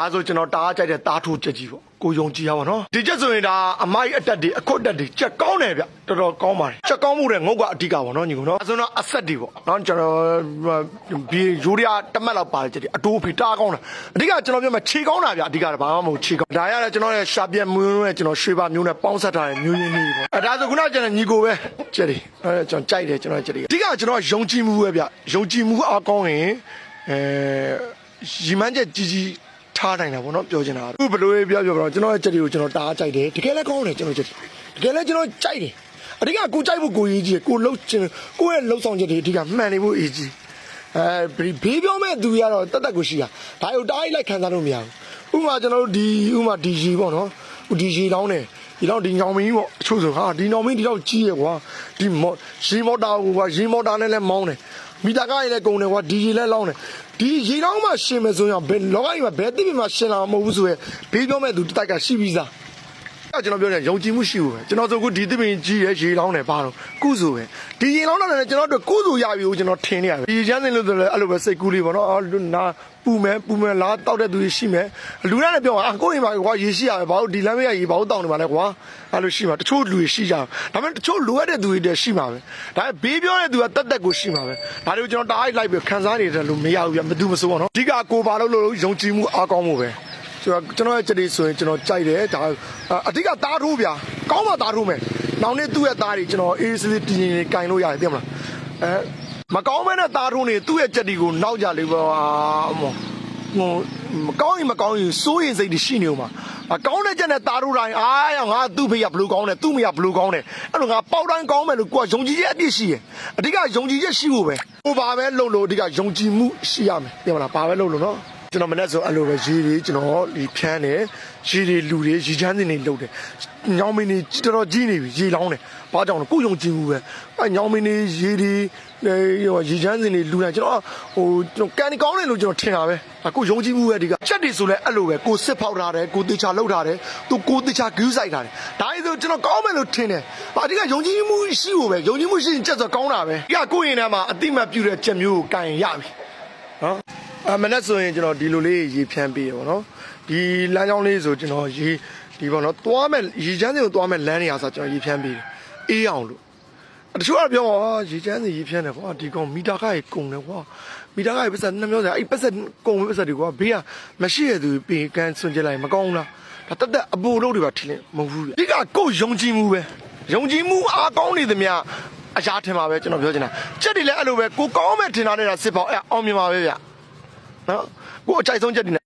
ဒါဆိုကျွန်တော်တားကြိုက်တဲ့တားထိုးချက်ကြီးပေါ့ကိုယုံကြည်ရပါတော့ဒီချက်ဆိုရင်ဒါအမိုက်အတက်တွေအခွတ်တက်တွေချက်ကောင်းတယ်ဗျတော်တော်ကောင်းပါတယ်ချက်ကောင်းမှုတဲ့ငုတ်ကအဓိကပေါ့နော်ညီကောင်နော်အဲဆိုတော့အဆက်တွေပေါ့နော်ကျွန်တော်ဒီယူရီးယားတမက်လောက်ပါတယ်ချက်တွေအတိုးဖေတားကောင်းတာအဓိကကျွန်တော်ပြောမှာခြေကောင်းတာဗျအဓိကဘာမှမဟုတ်ခြေကောင်းဒါရတဲ့ကျွန်တော်ရဲ့ရှာပြက်မျိုးနဲ့ကျွန်တော်ရွှေပါမျိုးနဲ့ပေါင်းဆက်ထားတဲ့မျိုးရင်းလေးပေါ့အဲဒါဆိုခုနကကျွန်တော်ညီကိုပဲချက်တွေအဲကျွန်တော်ကြိုက်တယ်ကျွန်တော်ချက်တွေအဓိကကျွန်တော်ယုံကြည်မှုပဲဗျယုံကြည်မှုအားကောင်းရင်အဲရီမန်းချက်ကြီးကြီး ထားနိုင်တာပေါ့နော်ပြောချင်တာအခုဘယ်လိုပြောပြောပြောကျွန်တော်ရဲ့ချက်တွေကိုကျွန်တော်တားကြိုက်တယ်တကယ်လည်းကောင်းတယ်ကျွန်တော်ချက်တကယ်လည်းကျွန်တော်ကြိုက်တယ်အဓိကကိုကြိုက်ဖို့ကိုရေးကြီးကိုလှုပ်ချင်ကိုရဲ့လှုပ်ဆောင်ချက်တွေအဓိကမှန်နေဖို့အရေးကြီးအဲဘေးပြောမဲ့သူကတော့တတ်တတ်ကိုရှိတာဒါရုပ်တားလိုက်ခံစားလို့မရဘူးဥပမာကျွန်တော်တို့ဒီဥပမာဒီရီပေါ့နော်ဒီရီလောင်းတယ် ဒီတော့ဒီညောင်မင်းပေါ့အချို့ဆိုဟာဒီညောင်မင်းဒီတော့ကြီးရကွာဒီမော်ရီမော်တာကွာရီမော်တာနဲ့လည်းမောင်းတယ်မီတာကားရလည်းကုန်တယ်ကွာဒီရီလည်းလောင်းတယ်ဒီရီလောင်းမှရှင်မယ်ဆိုရင်ဘယ်လောကကြီးမှာဘယ်တိပိမှာရှင်လာမှာမဟုတ်ဘူးဆိုရယ်ဘေးပြောမဲ့သူတစ်တိုက်ကရှိပြီးသား အဲ့ကျွန်တော်ပြောတယ်ယုံကြည်မှုရှိဘူးပဲကျွန်တော်ဆိုခုဒီသစ်ပင်ကြီးရဲ့ရေလောင်းတယ်ပါတော့ကုစုပဲဒီရေလောင်းတယ်ကျွန်တော်တို့ကုစုရပြီကိုကျွန်တော်ထင်နေရတယ်ဒီချမ်းစင်လို့ဆိုလည်းအဲ့လိုပဲစိတ်ကူးလေးပေါ့နော်အော်လူနာပူမယ်ပူမယ်လားတောက်တဲ့သူတွေရှိမယ်လူတွေလည်းပြောอ่ะကိုယ့်အိမ်မှာကွာရေရှိရတယ်ဘာလို့ဒီလမ်းမေးရရေဘာလို့တောက်နေမှာလဲကွာအဲ့လိုရှိမှာတချို့လူတွေရှိကြတယ်ဒါပေမဲ့တချို့လိုအပ်တဲ့သူတွေတည်းရှိမှာပဲဒါပေမဲ့ဘေးပြောတဲ့သူကတက်တက်ကိုရှိမှာပဲဒါတွေကိုကျွန်တော်တားလိုက်ပြီးခံစားနေတယ်လို့မရဘူးပြမသူမစိုးပါတော့အဓိကကိုဘာလို့လို့ယုံကြည်မှုအားကောင်းမှုပဲ ကျွန်တော်ကျွန်တော်ရဲ့ချက်တွေဆိုရင်ကျွန်တော်ကြိုက်တယ်ဒါအဓိကသားထိုးဗျာကောင်းမှသားထိုးမယ်နောက်နေ့သူ့ရဲ့သားတွေကျွန်တော်အေးစလေးတင်းတင်းလေးကင်လို့ရတယ်သိမလားအဲမကောင်းမဲနဲ့သားထိုးနေသူ့ရဲ့ချက်တွေကိုနောက်ကြလေပါဟိုဟိုမကောင်းရင်မကောင်းရင်စိုးရင်စိတ်တွေရှိနေဦးမှာအကောင်းတဲ့ချက်နဲ့သားထိုးတိုင်းအားရငါသူ့ဖေးကဘလူးကောင်းတယ်သူ့မေကဘလူးကောင်းတယ်အဲ့လိုငါပေါက်တိုင်းကောင်းမယ်လို့ကိုကယုံကြည်ချက်အပြည့်ရှိရအဓိကယုံကြည်ချက်ရှိဖို့ပဲဟိုဘာပဲလုပ်လို့အဓိကယုံကြည်မှုရှိရမယ်သိမလားဘာပဲလုပ်လို့နော် ကျွန်တော်မနေ့ဆိုအဲ့လိုပဲရေတွေကျွန်တော်ဒီဖြန်းတယ်ရေတွေလူတွေရေချမ်းစင်တွေလှုပ်တယ်ညောင်မင်းတွေတော်တော်ကြီးနေပြီရေလောင်းတယ်ဘာကြောင့်လဲကိုယုံကြည်မှုပဲအဲ့ညောင်မင်းတွေရေတွေဟိုရေချမ်းစင်တွေလူတယ်ကျွန်တော်ဟိုကျွန်တော်ကန်ဒီကောင်းတယ်လို့ကျွန်တော်ထင်တာပဲအခုယုံကြည်မှုပဲဒီကချက်တွေဆိုလဲအဲ့လိုပဲကိုစစ်ဖောက်ထားတယ်ကိုတေချာလှုပ်ထားတယ်သူကိုတေချာဂူးဆိုင်ထားတယ်ဒါကြီးဆိုကျွန်တော်ကောင်းမယ်လို့ထင်တယ်အဓိကယုံကြည်မှုရှိဖို့ပဲယုံကြည်မှုရှိရင်ချက်ဆိုကောင်းတာပဲဒီကကိုရင်ထဲမှာအတိမတ်ပြုတဲ့ချက်မျိုးကိုကန်ရပြီနော် အမနဲ့ဆိုရင်ကျွန်တော်ဒီလိုလေးရေဖြန်းပေးရပါတော့ဒီလမ်းကြောင်းလေးဆိုကျွန်တော်ရေဒီပေါ့နော်သွားမဲ့ရေချမ်းစင်ကိုသွားမဲ့လမ်းနေရာဆိုကျွန်တော်ရေဖြန်းပေးတယ်အေးအောင်လို့တချို့ကပြောဟာရေချမ်းစင်ရေဖြန်းတယ်ကွာဒီကောင်မီတာကကြီးကုန်တယ်ကွာမီတာကကြီးပတ်စံနှမျိုးစရာအဲ့ပတ်စံကုန်ပဲပတ်စံတွေကွာဘေးကမရှိရသူပေးကန်ဆွန်ကြလိုက်မကောင်းလားဒါတက်တက်အပူလို့တွေပါထင်တယ်မဟုတ်ဘူးဒီကကိုယုံကြည်မှုပဲယုံကြည်မှုအားကောင်းနေသမျှအရာထင်ပါပဲကျွန်တော်ပြောချင်တာချက်တွေလည်းအဲ့လိုပဲကိုကောင်းမဲ့ထင်တာနဲ့စစ်ပေါ့အဲ့အောင်မြင်ပါပဲဗျ နော်ကိုအကြိုက်ဆုံးချက်တွေနဲ့